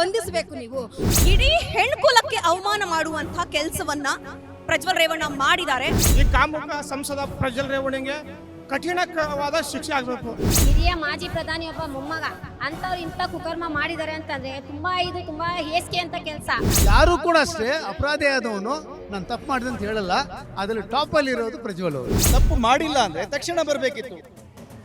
ಬಂಧಿಸಬೇಕು ನೀವು. ಇಡೀ ಹೆಣ್ಕುಲಕ್ಕೆ ಅವಮಾನ ಮಾಡುವಂತ ಕೆಲಸವನ್ನ ಪ್ರಜ್ವಲ್ ರೇವಣ್ಣ ಮಾಡಿದ್ದಾರೆ. ಈ ಕಾಮುಕ ಸಂಸದ ಪ್ರಜ್ವಲ್ ರೇವಣ್ಣಗೆ ಕಠಿಣವಾದ ಶಿಕ್ಷೆ ಆಗಬೇಕು. ಹಿರಿಯ ಮಾಜಿ ಪ್ರಧಾನಿ ಒಬ್ಬ ಮೊಮ್ಮಗ ಅಂತವ್ರು ಇಂಥ ಕುಕರ್ಮ ಮಾಡಿದ್ದಾರೆ ಅಂತಂದ್ರೆ ತುಂಬಾ ಇದು ತುಂಬಾ ಹೇಸಿಗೆ ಅಂತ ಕೆಲಸ. ಯಾರು ಕೂಡ ಅಷ್ಟೇ ಅಪರಾಧಿ ಆದವನು ನಾನು ತಪ್ಪು ಮಾಡಿದೆ ಅಂತ ಹೇಳಲ್ಲ ಅದ್ರಲ್ಲಿ ಟಾಪ್ ಅಲ್ಲಿ ಇರೋದು ಪ್ರಜ್ವಲ್ ಅವರು. ತಪ್ಪು ಮಾಡಿಲ್ಲ ಅಂದ್ರೆ ತಕ್ಷಣ ಬರಬೇಕಿತ್ತು.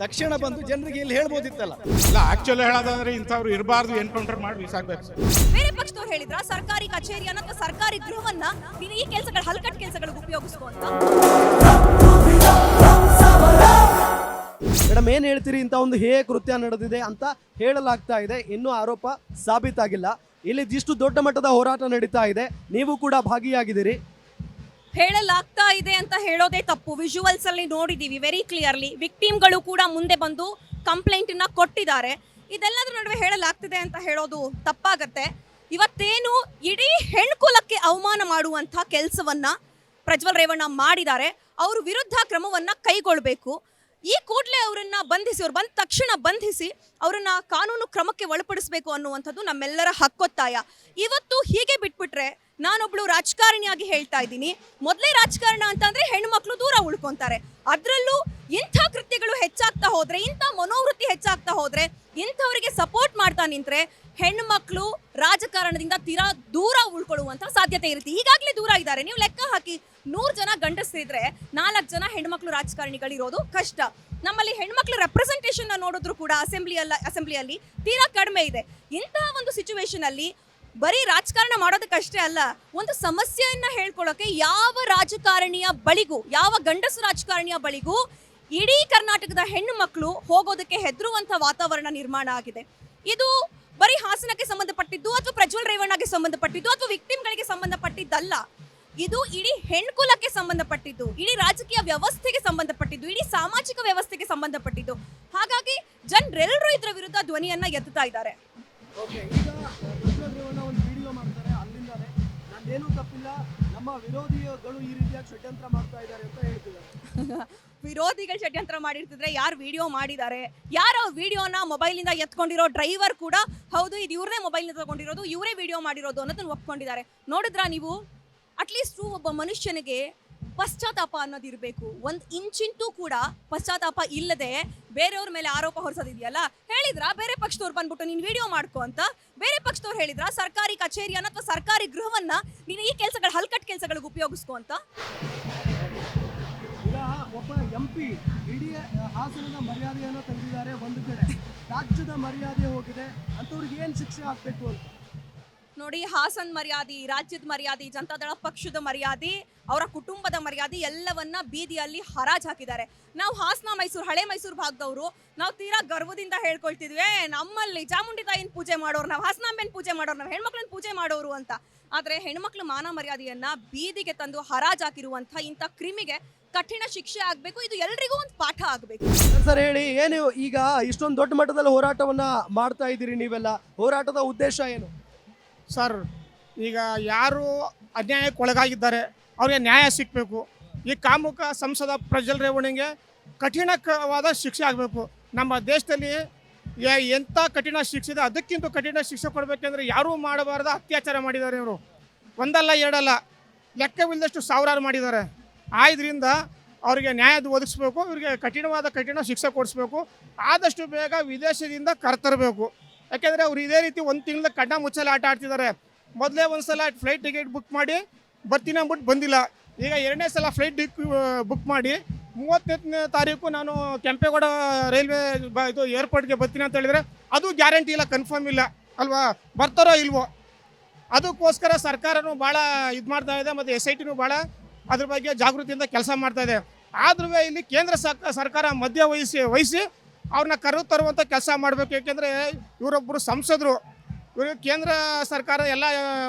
ತಕ್ಷಣ ಬಂದು ಜನರಿಗೆ ಇಲ್ಲಿ ಹೇಳ್ಬೋದಿತ್ತಲ್ಲ. ಇಲ್ಲ ಆಕ್ಚುಲಿ ಹೇಳೋದಂದ್ರೆ ಇಂಥವ್ರು ಇರಬಾರ್ದು ಎನ್ಕೌಂಟರ್ ಮಾಡಿ ಬಿಸಾಕ್ಬೇಕು ಸರ್. ಬೇರೆ ಪಕ್ಷದವ್ರು ಹೇಳಿದ್ರ? ಸರ್ಕಾರಿ ಕಚೇರಿಯನ್ನ ಅಥವಾ ಸರ್ಕಾರಿ ಗೃಹವನ್ನ ನೀನು ಈ ಕೆಲಸಗಳ ಹಲ್ಕಟ್ ಕೆಲಸಗಳಿಗೆ ಉಪಯೋಗಿಸ್ಕೊ ಅಂತ? ಮೇಡಮ್ ಏನ್ ಹೇಳ್ತೀರಿ? ಇಂಥ ಒಂದು ಹೇ ಕೃತ್ಯ ನಡೆದಿದೆ ಅಂತ ಹೇಳಲಾಗ್ತಾ ಇದೆ. ಇನ್ನೂ ಆರೋಪ ಸಾಬೀತಾಗಿಲ್ಲ. ಇಲ್ಲಿ ಇಷ್ಟು ದೊಡ್ಡ ಮಟ್ಟದ ಹೋರಾಟ ನಡೀತಾ ಇದೆ. ನೀವು ಕೂಡ ಭಾಗಿಯಾಗಿದ್ದೀರಿ. ಹೇಳಲಾಗ್ತಾ ಇದೆ ಅಂತ ಹೇಳೋದೇ ತಪ್ಪು. ವಿಜುವಲ್ಸ್ ಅಲ್ಲಿ ನೋಡಿದೀವಿ ವೆರಿ ಕ್ಲಿಯರ್ಲಿ ವಿಕ್ಟಿಮ್ಗಳು ಕೂಡ ಮುಂದೆ ಬಂದು ಕಂಪ್ಲೇಂಟ್ ಅನ್ನ ಕೊಟ್ಟಿದ್ದಾರೆ. ಇದೆಲ್ಲದರ ನಡುವೆ ಹೇಳಲಾಗ್ತಿದೆ ಅಂತ ಹೇಳೋದು ತಪ್ಪಾಗತ್ತೆ. ಇವತ್ತೇನು ಇಡೀ ಹೆಣ್ಕುಲಕ್ಕೆ ಅವಮಾನ ಮಾಡುವಂತ ಕೆಲಸವನ್ನ ಪ್ರಜ್ವಲ್ ರೇವಣ್ಣ ಮಾಡಿದ್ದಾರೆ. ಅವ್ರ ವಿರುದ್ಧ ಕ್ರಮವನ್ನ ಕೈಗೊಳ್ಳಬೇಕು ಈ ಕೂಡಲೇ ಅವರನ್ನ ಬಂಧಿಸಿ, ಅವ್ರು ಬಂದ ತಕ್ಷಣ ಬಂಧಿಸಿ ಅವರನ್ನ ಕಾನೂನು ಕ್ರಮಕ್ಕೆ ಒಳಪಡಿಸಬೇಕು ಅನ್ನುವಂಥದ್ದು ನಮ್ಮೆಲ್ಲರ ಹಕ್ಕೊತ್ತಾಯ. ಇವತ್ತು ಹೀಗೆ ಬಿಟ್ಬಿಟ್ರೆ ನಾನೊಬ್ಳು ರಾಜಕಾರಣಿಯಾಗಿ ಹೇಳ್ತಾ ಇದ್ದೀನಿ. ಮೊದಲೇ ರಾಜಕಾರಣ ಅಂತಂದ್ರೆ ಹೆಣ್ಮಕ್ಳು ದೂರ ಉಳ್ಕೊಂತಾರೆ. ಅದರಲ್ಲೂ ಇಂಥ ಕೃತ್ಯಗಳು ಹೆಚ್ಚಾಗ್ತಾ ಹೋದ್ರೆ, ಇಂಥ ಮನೋವೃತ್ತಿ ಹೆಚ್ಚಾಗ್ತಾ ಹೋದ್ರೆ, ಇಂಥವರಿಗೆ ಸಪೋರ್ಟ್ ಮಾಡ್ತಾ ನಿಂತ್ರೆ ಹೆಣ್ಮಕ್ಳು ರಾಜಕಾರಣದಿಂದ ತೀರಾ ದೂರ ಉಳ್ಕೊಳ್ಳುವಂತ ಸಾಧ್ಯತೆ ಇರುತ್ತೆ. ಈಗಾಗಲೇ ದೂರ ಇದ್ದಾರೆ. ನೀವು ಲೆಕ್ಕ ಹಾಕಿ ನೂರು ಜನ ಗಂಡಸರಿದ್ರೆ ನಾಲ್ಕು ಜನ ಹೆಣ್ಮಕ್ಳು ರಾಜಕಾರಣಿಗಳಿರೋದು ಕಷ್ಟ. ನಮ್ಮಲ್ಲಿ ಹೆಣ್ಮಕ್ಳು ರೆಪ್ರೆಸೆಂಟೇಷನ್ ನೋಡಿದ್ರು ಕೂಡ ಅಸೆಂಬ್ಲಿಯಲ್ಲ ಅಸೆಂಬ್ಲಿಯಲ್ಲಿ ತೀರಾ ಕಡಿಮೆ ಇದೆ. ಇಂತಹ ಒಂದು ಸಿಚುವೇಶನ್ ಅಲ್ಲಿ ಬರೀ ರಾಜಕಾರಣ ಮಾಡೋದಕ್ಕಷ್ಟೇ ಅಲ್ಲ, ಒಂದು ಸಮಸ್ಯೆಯನ್ನ ಹೇಳ್ಕೊಳ್ಳೋಕೆ ಯಾವ ರಾಜಕಾರಣಿಯ ಬಳಿಗೂ, ಯಾವ ಗಂಡಸು ರಾಜಕಾರಣಿಯ ಬಳಿಗೂ ಇಡೀ ಕರ್ನಾಟಕದ ಹೆಣ್ಣು ಮಕ್ಕಳು ಹೋಗೋದಕ್ಕೆ ಹೆದರುವಂತ ವಾತಾವರಣ ನಿರ್ಮಾಣ ಆಗಿದೆ. ಇದು ಬರೀ ಹಾಸನಕ್ಕೆ ಸಂಬಂಧಪಟ್ಟಿದ್ದು ಅಥವಾ ಪ್ರಜ್ವಲ್ ರೇವಣ್ಣಗೆ ಸಂಬಂಧಪಟ್ಟಿದ್ದು ಅಥವಾ ವಿಕ್ಟಿಮ್ಗಳಿಗೆ ಸಂಬಂಧಪಟ್ಟಿದ್ದಲ್ಲ. ಇದು ಇಡೀ ಹೆಣ್ಕುಲಕ್ಕೆ ಸಂಬಂಧಪಟ್ಟಿದ್ದು, ಇಡೀ ರಾಜಕೀಯ ವ್ಯವಸ್ಥೆಗೆ ಸಂಬಂಧಪಟ್ಟಿದ್ದು, ಇಡೀ ಸಾಮಾಜಿಕ ವ್ಯವಸ್ಥೆಗೆ ಸಂಬಂಧಪಟ್ಟಿದ್ದು. ಹಾಗಾಗಿ ಜನರೆಲ್ಲರೂ ಇದರ ವಿರುದ್ಧ ಧ್ವನಿಯನ್ನ ಎತ್ತುತ್ತಾ ಇದ್ದಾರೆ. ರೇವಣ್ಣ ಒಂದು ವಿಡಿಯೋ ಮಾಡ್ತಾರೆ, ಅಲ್ಲಿಂದಾನೆ. ನಂದೇನೂ ತಪ್ಪಿಲ್ಲ, ನಮ್ಮ ವಿರೋಧಿಗಳು ಈ ರೀತಿಯಾಗಿ ಷಡ್ಯಂತ್ರ ಮಾಡ್ತಾ ಇದ್ದಾರೆ ಅಂತ ಹೇಳ್ತಿದ್ದಾರೆ. ವಿರೋಧಿಗಳು ಷಡ್ಯಂತ್ರ ಮಾಡಿರ್ತಿದ್ರೆ ಯಾರು ವಿಡಿಯೋ ಮಾಡಿದ್ದಾರೆ? ಯಾರು ವಿಡಿಯೋನ ಮೊಬೈಲಿಂದ ಎತ್ಕೊಂಡಿರೋ ಡ್ರೈವರ್ ಕೂಡ ಹೌದು, ಇದು ಇವ್ರದೇ ಮೊಬೈಲ್ನ ತಗೊಂಡಿರೋದು, ಇವರೇ ವಿಡಿಯೋ ಮಾಡಿರೋದು ಅನ್ನೋದನ್ನ ಒಪ್ಕೊಂಡಿದ್ದಾರೆ. ನೋಡಿದ್ರಾ ನೀವು? ಅಟ್ಲೀಸ್ಟ್ ಒಬ್ಬ ಮನುಷ್ಯನಿಗೆ ಪಶ್ಚಾತ್ತಾಪ ಅನ್ನೋದು ಇರಬೇಕು. ಒಂದು ಇಂಚಿಂಟೂ ಕೂಡ ಪಶ್ಚಾತ್ತಾಪ ಇಲ್ಲದೆ ಬೇರೆಯವ್ರ ಮೇಲೆ ಆರೋಪ ಹೊರಿಸೋದಿದೆಯಲ್ಲ? ಹೇಳಿದ್ರ? ಬೇರೆ ಪಕ್ಷದವ್ರು ಬಂದ್ಬಿಟ್ಟು ನೀನು ವಿಡಿಯೋ ಮಾಡ್ಕೊ ಅಂತ? ಬೇರೆ ಪಕ್ಷದವ್ರು ಹೇಳಿದ್ರ? ಸರ್ಕಾರಿ ಕಚೇರಿಯನ್ನ ಅಥವಾ ಸರ್ಕಾರಿ ಗೃಹವನ್ನ ನೀನು ಈ ಕೆಲಸಗಳ, ಹಲ್ಕಟ್ ಕೆಲಸಗಳಿಗೆ ಉಪಯೋಗಿಸ್ಕೊ ಅಂತ? ಒಬ್ಬ ಎಂ ಪಿ ಇಡೀ ಹಾಸನದ ಮರ್ಯಾದೆಯನ್ನು ತಂದಿದ್ದಾರೆ ಒಂದು ಕಡೆ. ರಾಜ್ಯದ ಮರ್ಯಾದೆ ಹೋಗಿದೆ. ಅಂತವ್ರಿಗೆ ಏನು ಶಿಕ್ಷೆ ಆಗಬೇಕು ಅಂತ? ನೋಡಿ, ಹಾಸನ್ ಮರ್ಯಾದೆ, ರಾಜ್ಯದ ಮರ್ಯಾದೆ ಜನತಾದಳ ಪಕ್ಷದ ಮರ್ಯಾದೆ, ಅವರ ಕುಟುಂಬದ ಮರ್ಯಾದೆ ಎಲ್ಲವನ್ನ ಬೀದಿಯಲ್ಲಿ ಹರಾಜ್ ಹಾಕಿದ್ದಾರೆ. ನಾವು ಹಾಸನ, ಮೈಸೂರು, ಹಳೆ ಮೈಸೂರು ಭಾಗದವರು, ನಾವು ತೀರಾ ಗರ್ವದಿಂದ ಹೇಳ್ಕೊಳ್ತಿದ್ವಿ ನಮ್ಮಲ್ಲಿ ಚಾಮುಂಡಿ ತಾಯಿನ ಪೂಜೆ ಮಾಡೋರು, ನಾವು ಹಾಸನಾಂಬೆನ ಪೂಜೆ ಮಾಡೋರು, ನಾವು ಹೆಣ್ಮಕ್ಳನ್ನ ಪೂಜೆ ಮಾಡೋರು ಅಂತ. ಆದರೆ ಹೆಣ್ಮಕ್ಳು ಮಾನ ಮರ್ಯಾದೆಯನ್ನ ಬೀದಿಗೆ ತಂದು ಹರಾಜ್ ಹಾಕಿರುವಂತ ಇಂಥ ಕ್ರಿಮಿಗೆ ಕಠಿಣ ಶಿಕ್ಷೆ ಆಗಬೇಕು, ಇದು ಎಲ್ರಿಗೂ ಒಂದು ಪಾಠ ಆಗಬೇಕು. ಸರ್, ಹೇಳಿ, ಏನು ಈಗ ಇಷ್ಟೊಂದು ದೊಡ್ಡ ಮಟ್ಟದಲ್ಲಿ ಹೋರಾಟವನ್ನ ಮಾಡ್ತಾ ಇದ್ದೀರಿ ನೀವೆಲ್ಲ? ಹೋರಾಟದ ಉದ್ದೇಶ ಏನು? ಸರ್, ಈಗ ಯಾರು ಅನ್ಯಾಯಕ್ಕೆ ಒಳಗಾಗಿದ್ದಾರೆ, ಅವ್ರಿಗೆ ನ್ಯಾಯ ಸಿಗಬೇಕು. ಈ ಕಾಮುಕ ಸಂಸದ ಪ್ರಜ್ವಲ್ ರೇವಣಿಗೆ ಕಠಿಣವಾದ ಶಿಕ್ಷೆ ಆಗಬೇಕು. ನಮ್ಮ ದೇಶದಲ್ಲಿ ಎಂಥ ಕಠಿಣ ಶಿಕ್ಷೆ ಇದೆ, ಅದಕ್ಕಿಂತ ಕಠಿಣ ಶಿಕ್ಷೆ ಕೊಡಬೇಕೆಂದ್ರೆ ಯಾರೂ ಮಾಡಬಾರ್ದು ಅತ್ಯಾಚಾರ ಮಾಡಿದ್ದಾರೆ ಇವರು. ಒಂದಲ್ಲ, ಎರಡಲ್ಲ, ಲೆಕ್ಕವಿಲ್ಲದಷ್ಟು ಸಾವಿರಾರು ಮಾಡಿದ್ದಾರೆ. ಆದ್ರಿಂದ ಅವರಿಗೆ ನ್ಯಾಯ ಒದಗಿಸ್ಬೇಕು, ಇವರಿಗೆ ಕಠಿಣವಾದ ಕಠಿಣ ಶಿಕ್ಷೆ ಕೊಡಿಸ್ಬೇಕು. ಆದಷ್ಟು ಬೇಗ ವಿದೇಶದಿಂದ ಕರ್ತರಬೇಕು. ಯಾಕೆಂದರೆ ಅವ್ರು ಇದೇ ರೀತಿ ಒಂದು ತಿಂಗಳ ಕಣ್ಣ ಮುಚ್ಚಲ್ಲಿ ಆಟ ಆಡ್ತಿದ್ದಾರೆ ಮೊದಲೇ ಒಂದು ಸಲ ಫ್ಲೈಟ್ ಟಿಕೆಟ್ ಬುಕ್ ಮಾಡಿ ಬರ್ತೀನಿ ಅಂದ್ಬಿಟ್ಟು ಬಂದಿಲ್ಲ. ಈಗ ಎರಡನೇ ಸಲ ಫ್ಲೈಟ್ ಬುಕ್ ಮಾಡಿ ಮೂವತ್ತನೇ ತಾರೀಕು ನಾನು ಕೆಂಪೇಗೌಡ ರೈಲ್ವೆ ಇದು ಏರ್ಪೋರ್ಟ್ಗೆ ಬರ್ತೀನಿ ಅಂತ ಹೇಳಿದರೆ ಅದು ಗ್ಯಾರಂಟಿ ಇಲ್ಲ ಕನ್ಫರ್ಮ್ ಇಲ್ಲ. ಅಲ್ವಾ? ಬರ್ತಾರೋ ಇಲ್ವೋ? ಅದಕ್ಕೋಸ್ಕರ ಸರ್ಕಾರನೂ ಭಾಳ ಇದು ಮಾಡ್ತಾ ಇದೆ ಮತ್ತು ಎಸ್ ಐ ಟಿನೂ ಭಾಳ ಅದ್ರ ಬಗ್ಗೆ ಜಾಗೃತಿಯಿಂದ ಕೆಲಸ ಮಾಡ್ತಾ ಇದೆ. ಆದ್ರೂ ಇಲ್ಲಿ ಕೇಂದ್ರ ಸರ್ಕಾರ ಮಧ್ಯ ವಹಿಸಿ ವಹಿಸಿ ಅವ್ರನ್ನ ಕರು ತರುವಂಥ ಕೆಲಸ ಮಾಡಬೇಕು. ಏಕೆಂದರೆ ಇವರೊಬ್ಬರು ಸಂಸದರು. ಇವರು ಕೇಂದ್ರ ಸರ್ಕಾರ ಎಲ್ಲ,